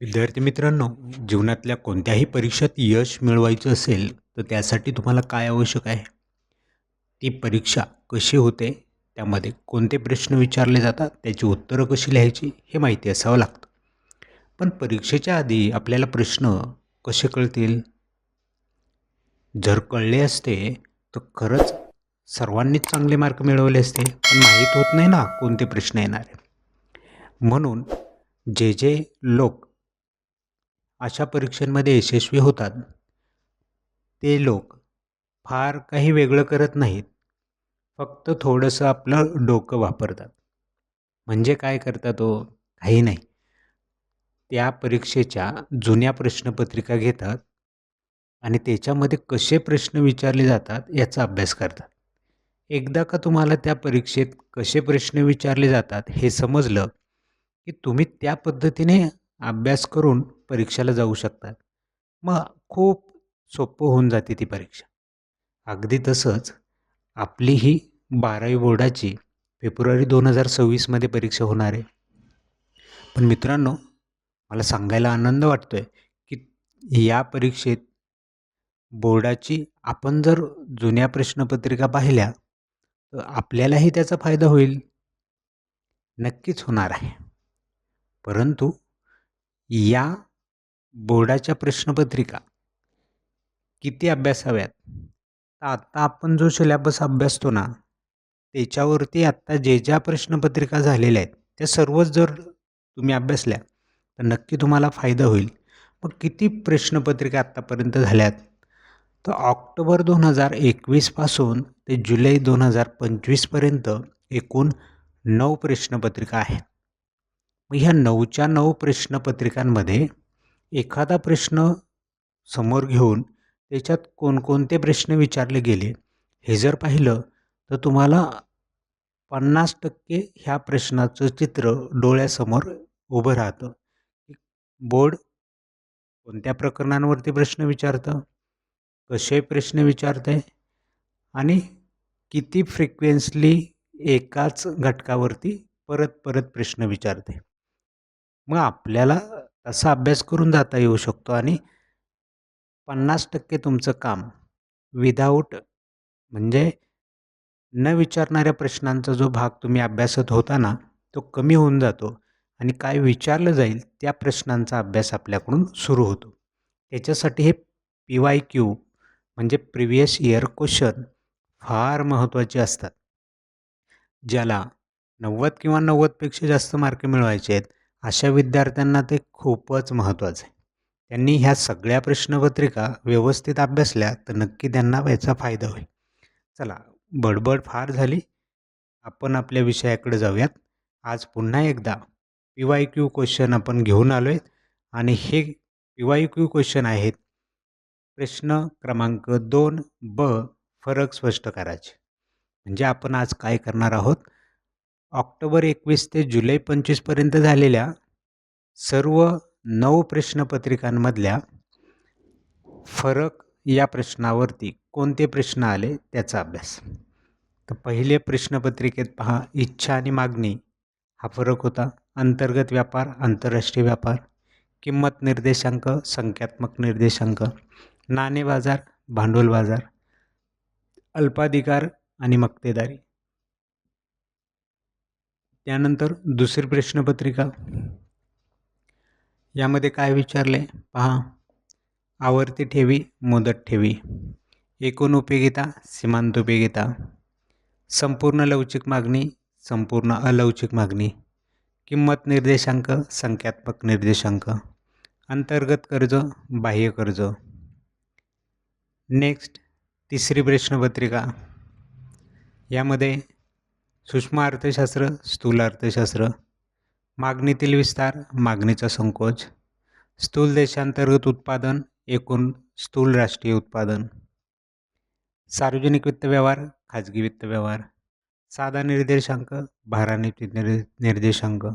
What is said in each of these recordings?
विद्यार्थी मित्रांनो जीवनातल्या कोणत्याही परीक्षेत यश मिळवायचं असेल तर त्यासाठी तुम्हाला काय आवश्यक आहे? ती परीक्षा कशी होते? त्यामध्ये कोणते प्रश्न विचारले जातात? त्याची उत्तरं कशी लिहायची? हे माहिती असावं लागतं. पण परीक्षेच्या आधी आपल्याला प्रश्न कसे कळतील? जर कळले असते तर खरंच सर्वांनीच चांगले मार्क मिळवले असते पण माहीत होत नाही ना कोणते प्रश्न येणार म्हणून जे जे लोक अशा परीक्षांमध्ये यशस्वी होतात. ते लोक फार काही वेगळं करत नाहीत. फक्त थोडंसं आपलं डोकं वापरतात. म्हणजे काय करतात तो काही नाही. त्या परीक्षेच्या जुन्या प्रश्नपत्रिका घेतात आणि त्याच्यामध्ये कसे प्रश्न विचारले जातात याचा अभ्यास करतात. एकदा का तुम्हाला त्या परीक्षेत कसे प्रश्न विचारले जातात हे समजलं की तुम्ही त्या पद्धतीने अभ्यास करून परीक्षेला जाऊ शकतात. मग खूप सोपं होऊन जाते ती परीक्षा. अगदी तसंच आपली ही बारावी बोर्डाची फेब्रुवारी दोन हजार सव्वीसमध्ये परीक्षा होणार आहे. पण मित्रांनो मला सांगायला आनंद वाटतो आहे की या परीक्षेत बोर्डाची आपण जर जुन्या प्रश्नपत्रिका पाहिल्या तर आपल्यालाही त्याचा फायदा होईल. नक्कीच होणार आहे. परंतु या बोर्डाच्या प्रश्नपत्रिका. किती अभ्यासाव्यात तर आत्ता आपण जो सिलेबस अभ्यासतो ना त्याच्यावरती आत्ता जे ज्या प्रश्नपत्रिका झालेल्या आहेत त्या सर्वच जर तुम्ही अभ्यासल्या तर नक्की तुम्हाला फायदा होईल. मग किती प्रश्नपत्रिका आत्तापर्यंत झाल्यात? तर ऑक्टोबर दोन हजार एकवीसपासून ते जुलै दोन हजार पंचवीसपर्यंत एकूण नऊ प्रश्नपत्रिका आहेत. मग ह्या नऊच्या नऊ प्रश्नपत्रिकांमध्ये एखादा प्रश्न समोर घेऊन त्याच्यात कोणकोणते प्रश्न विचारले गेले हे जर पाहिलं तर तुम्हाला पन्नास टक्के ह्या प्रश्नाचं चित्र डोळ्यासमोर उभं राहतं. बोर्ड कोणत्या प्रकरणांवरती प्रश्न विचारतं कसे प्रश्न विचारते आणि किती फ्रिक्वेन्सली एकाच घटकावरती परत परत प्रश्न विचारते मग आपल्याला असा अभ्यास करून जाता येऊ शकतो आणि पन्नास टक्के तुमचं काम विदाऊट म्हणजे न विचारणाऱ्या प्रश्नांचा जो भाग तुम्ही अभ्यासत होता ना तो कमी होऊन जातो आणि काय विचारलं जाईल त्या प्रश्नांचा अभ्यास आपल्याकडून सुरू होतो. त्याच्यासाठी हे पी वाय क्यू म्हणजे प्रिव्हियस इयर क्वेश्चन फार महत्त्वाचे असतात. ज्याला नव्वद किंवा नव्वदपेक्षा जास्त मार्क मिळवायचे आहेत अशा विद्यार्थ्यांना ते खूपच महत्त्वाचं आहे. त्यांनी ह्या सगळ्या प्रश्नपत्रिका व्यवस्थित अभ्यासल्या तर नक्की त्यांना याचा फायदा होईल. चला बडबड फार झाली. आपण आपल्या विषयाकडे जाऊयात. आज पुन्हा एकदा पी वाय क्यू क्वेश्चन आपण घेऊन आलो आहेत आणि हे पी वाय क्यू क्वेश्चन आहेत. प्रश्न क्रमांक दोन ब फरक स्पष्ट करायचे. म्हणजे आपण आज काय करणार आहोत? ऑक्टोबर एकवीस ते जुलै पंचवीसपर्यंत झालेल्या सर्व नऊ प्रश्नपत्रिकांमधल्या फरक या प्रश्नावरती कोणते प्रश्न आले त्याचा अभ्यास. तर पहिले प्रश्नपत्रिकेत पहा इच्छा आणि मागणी हा फरक होता. अंतर्गत व्यापार आंतरराष्ट्रीय व्यापार किंमत निर्देशांक संख्यात्मक निर्देशांक नाणे बाजार भांडवल बाजार अल्पाधिकार आणि मक्तेदारी. त्यानंतर दुसरी प्रश्नपत्रिका. यामध्ये काय विचारले पहा. आवर्ती ठेवी मुदत ठेवी. एकूण उपयोगिता सीमांत उपयोगिता. संपूर्ण लवचिक मागणी संपूर्ण अलवचिक मागणी. किंमत निर्देशांक संख्यात्मक निर्देशांक. अंतर्गत कर्ज बाह्य कर्ज. नेक्स्ट तिसरी प्रश्नपत्रिका. यामध्ये सूक्ष्म अर्थशास्त्र स्थूल अर्थशास्त्र मागणीतील विस्तार मागणीचा संकोच स्थूल देशांतर्गत उत्पादन एकूण स्थूल राष्ट्रीय उत्पादन सार्वजनिक वित्त व्यवहार खाजगी वित्त व्यवहार साधा निर्देशांक भारानित निर् निर्देशांक.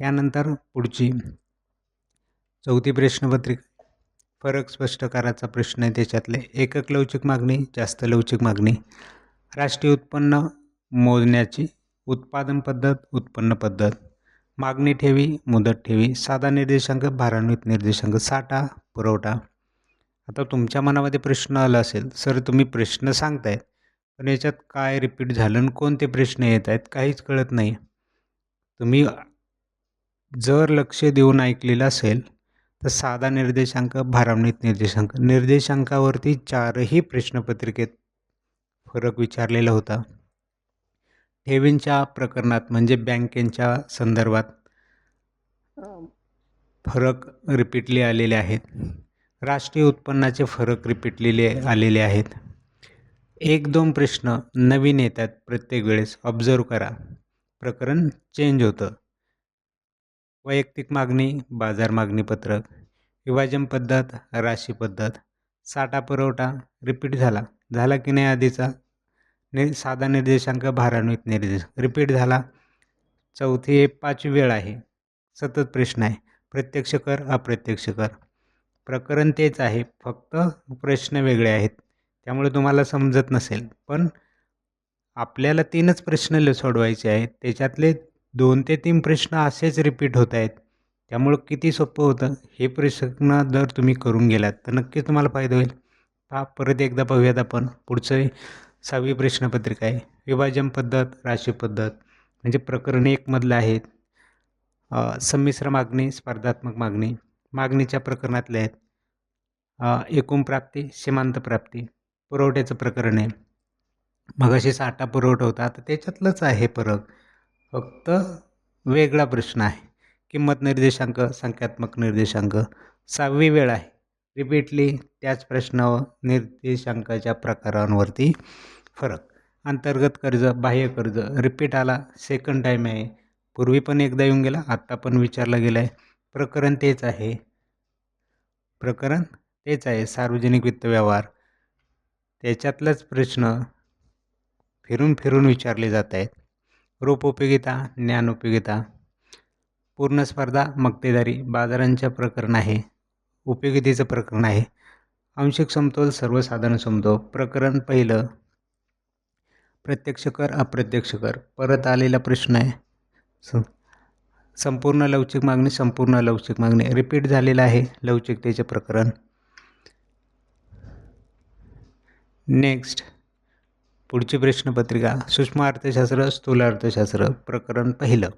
यानंतर पुढची चौथी प्रश्नपत्रिका. फरक स्पष्ट करायचा प्रश्न आहे त्याच्यातले. एकक लवचिक मागणी जास्त लवचिक मागणी. राष्ट्रीय उत्पन्न मोजण्याची उत्पादन पद्धत उत्पन्न पद्धत. मागणी ठेवी मुदत ठेवी साधा निर्देशांक भारान्वित निर्देशांक साठा पुरवठा. आता तुमच्या मनामध्ये प्रश्न आला असेल सर तुम्ही प्रश्न सांगतायत पण याच्यात काय रिपीट झालं आणि कोणते प्रश्न येत आहेत काहीच कळत नाही. तुम्ही जर लक्ष देऊन ऐकलेलं असेल तर साधा निर्देशांक भारान्वित निर्देशांक निर्देशांकावरती चारही प्रश्नपत्रिकेत फरक विचारलेला होता. ठेवींच्या प्रकरणात म्हणजे बँकेच्या संदर्भात फरक रिपीटले आलेले आहेत. राष्ट्रीय उत्पन्नाचे फरक रिपीटलेले आलेले आहेत. एक दोन प्रश्न नवीन येतात प्रत्येक वेळेस. ऑब्झर्व करा. प्रकरण चेंज होतं. वैयक्तिक मागणी बाजार मागणी पत्रक विभाजन पद्धत राशी पद्धत साठा पुरवठा रिपीट झाला. झाला की नाही आधीचा? नि साधा निर्देशांक भारान्वित निर्देश. रिपीट झाला. चौथी पाचवी वेळ आहे. सतत प्रश्न आहे. प्रत्यक्ष कर अप्रत्यक्ष कर. प्रकरण तेच आहे. फक्त प्रश्न वेगळे आहेत. त्यामुळे तुम्हाला समजत नसेल. पण आपल्याला तीनच प्रश्न ल सोडवायचे आहेत. त्याच्यातले दोन ते तीन प्रश्न असेच रिपीट होत आहेत. त्यामुळं किती सोपं होतं? हे प्रश्न जर तुम्ही करून गेलात तर नक्कीच तुम्हाला फायदा होईल. हा परत एकदा पाहूयात आपण. पुढचं सहावी प्रश्नपत्रिका आहे. विभाजन पद्धत राशी पद्धत म्हणजे प्रकरण एकमधलं आहेत. संमिश्र मागणी स्पर्धात्मक मागणी. मागणीच्या प्रकरणातले आहेत. एकूण प्राप्ती सीमांत प्राप्ती पुरवठ्याचं प्रकरण आहे. मग अशी साठा पुरवठा होता तर त्याच्यातलंच आहे फरक. फक्त वेगळा प्रश्न आहे. किंमत निर्देशांक संख्यात्मक निर्देशांक. सहावी वेळ आहे. रिपीटली त्याच प्रश्न निर्देशांकाच्या प्रकारांवरती फरक. अंतर्गत कर्ज बाह्य कर्ज. रिपीट आला सेकंड टाईम आहे. पूर्वी पण एकदा येऊन गेला आत्ता पण विचारला गेला आहे प्रकरण तेच आहे. प्रकरण तेच आहे. सार्वजनिक वित्त व्यवहार. त्याच्यातलाच प्रश्न फिरून फिरून विचारले जात आहेत. रूपोपयोगिता ज्ञानोपयोगिता पूर्ण स्पर्धा मक्तेदारी. बाजारांच्या प्रकरण आहे. उपयोगितेचं प्रकरण आहे. आंशिक समतोल सर्वसाधारण समतोल. प्रकरण पहिलं. प्रत्यक्ष कर अप्रत्यक्ष कर. परत आलेला प्रश्न आहे. स संपूर्ण लवचिक मागणी संपूर्ण लवचिक मागणी. रिपीट झालेलं आहे लवचिकतेचे प्रकरण. नेक्स्ट. पुढची प्रश्नपत्रिका. सूक्ष्म अर्थशास्त्र स्थूल अर्थशास्त्र. प्रकरण पहिलं.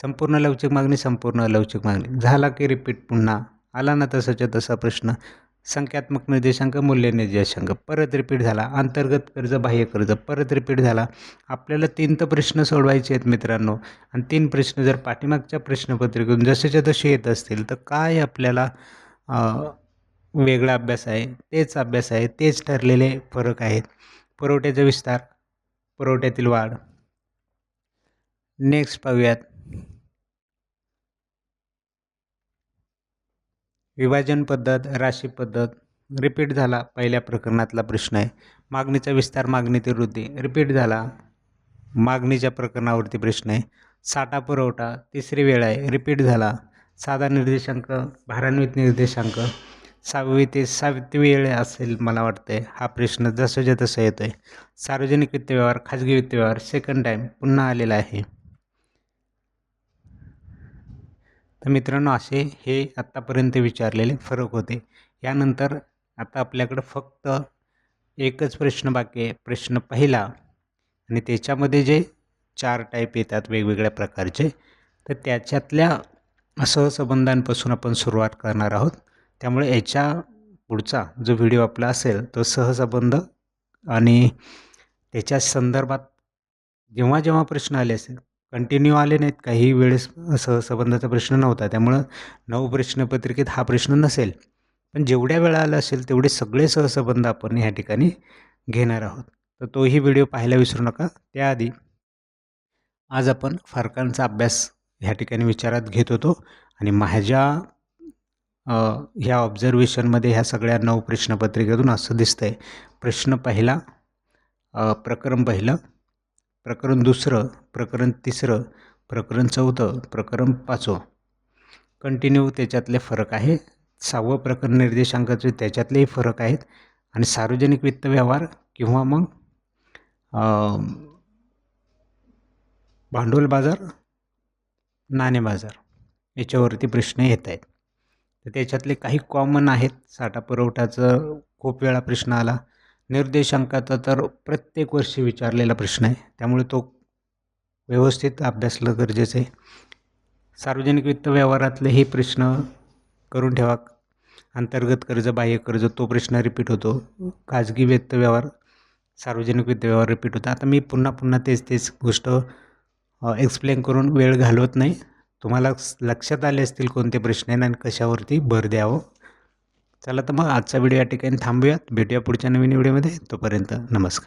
संपूर्ण लवचिक मागणी संपूर्ण लवचिक मागणी. झाला की रिपीट पुन्हा? आला ना तसाच्या तसा प्रश्न. संख्यात्मक निर्देशांक मूल्य निर्देशांक. परत रिपीट झाला. अंतर्गत कर्ज बाह्य कर्ज. परत रिपीट झाला. आपल्याला तीन तर प्रश्न सोडवायचे आहेत मित्रांनो. आणि तीन प्रश्न जर पाठीमागच्या प्रश्नपत्रिकेतून जसेच्या तसे येत असतील तर काय आपल्याला वेगळा अभ्यास आहे? तेच अभ्यास आहे. तेच ठरलेले फरक आहेत. पुरवठ्याचा विस्तार पुरवठ्यातील वाढ. नेक्स्ट पाहूयात. विभाजन पद्धत राशी पद्धत रिपीट झाला पहिल्या प्रकरणातला प्रश्न आहे. मागणीचा विस्तार मागणीतील वृद्धी रिपीट झाला मागणीच्या प्रकरणावरती प्रश्न आहे. साठा पुरवठा तिसरी वेळ आहे रिपीट झाला साधा निर्देशांक भारान्वित निर्देशांक सहावी ते सातवी वेळ असेल मला वाटतं हा प्रश्न जसंच्या तसं येतो आहे सार्वजनिक वित्त व्यवहार खाजगी वित्त व्यवहार सेकंड टाईम पुन्हा आलेला आहे. तर मित्रांनो असे हे आत्तापर्यंत विचारलेले फरक होते. यानंतर आता आपल्याकडं फक्त एकच प्रश्न बाकी आहे. प्रश्न पहिला आणि त्याच्यामध्ये जे चार टाईप येतात वेगवेगळ्या प्रकारचे तर त्याच्यातल्या सहसंबंधांपासून आपण सुरुवात करणार आहोत. त्यामुळे याच्या पुढचा जो व्हिडिओ आपला असेल तो सहसंबंध आणि त्याच्या संदर्भात जेव्हा जेव्हा प्रश्न आले असेल कंटिन्यू आले नाहीत. काही वेळेस सहसंबंधाचा प्रश्न नव्हता. त्यामुळं नऊ प्रश्नपत्रिकेत हा प्रश्न नसेल. पण जेवढ्या वेळा आला असेल तेवढे सगळे सहसंबंध आपण ह्या ठिकाणी घेणार आहोत. तर तोही व्हिडिओ पाहायला विसरू नका. त्याआधी आज आपण फरकांचा अभ्यास ह्या ठिकाणी विचारात घेत होतो आणि माझ्या ह्या ऑब्झर्वेशनमध्ये ह्या सगळ्या नऊ प्रश्नपत्रिकेतून असं दिसतं आहे प्रश्न पहिला प्रकरण पहिलं प्रकरण दुसरं प्रकरण तिसरं प्रकरण चौथं प्रकरण पाचवं. कंटिन्यू त्याच्यातले फरक आहे. सहावं प्रकरण निर्देशांकाचे त्याच्यातलेही फरक आहेत. आणि सार्वजनिक वित्त व्यवहार किंवा मग भांडवल बाजार नाणे बाजार याच्यावरती प्रश्न येत आहेत. तर त्याच्यातले काही कॉमन आहेत. साठा पुरवठाचं खूप वेळा प्रश्न आला. निर्देशांकाचा तर प्रत्येक वर्षी विचारलेला प्रश्न आहे. त्यामुळे तो व्यवस्थित अभ्यासलं गरजेचं आहे. सार्वजनिक वित्त व्यवहारातले हे प्रश्न करून ठेवा. अंतर्गत कर्ज बाह्य कर्ज तो प्रश्न रिपीट होतो. खाजगी वित्त व्यवहार सार्वजनिक वित्त व्यवहार रिपीट होता आता मी पुन्हा पुन्हा तेच तेच गोष्ट एक्सप्लेन करून वेळ घालवत नाही. तुम्हाला लक्षात आले असतील कोणते प्रश्न आहेत आणि कशावरती भर द्यावं? चला तर मग आजचा व्हिडिओ या ठिकाणी थांबूयात. भेटूया पुढच्या नवीन व्हिडिओमध्ये. तोपर्यंत नमस्कार.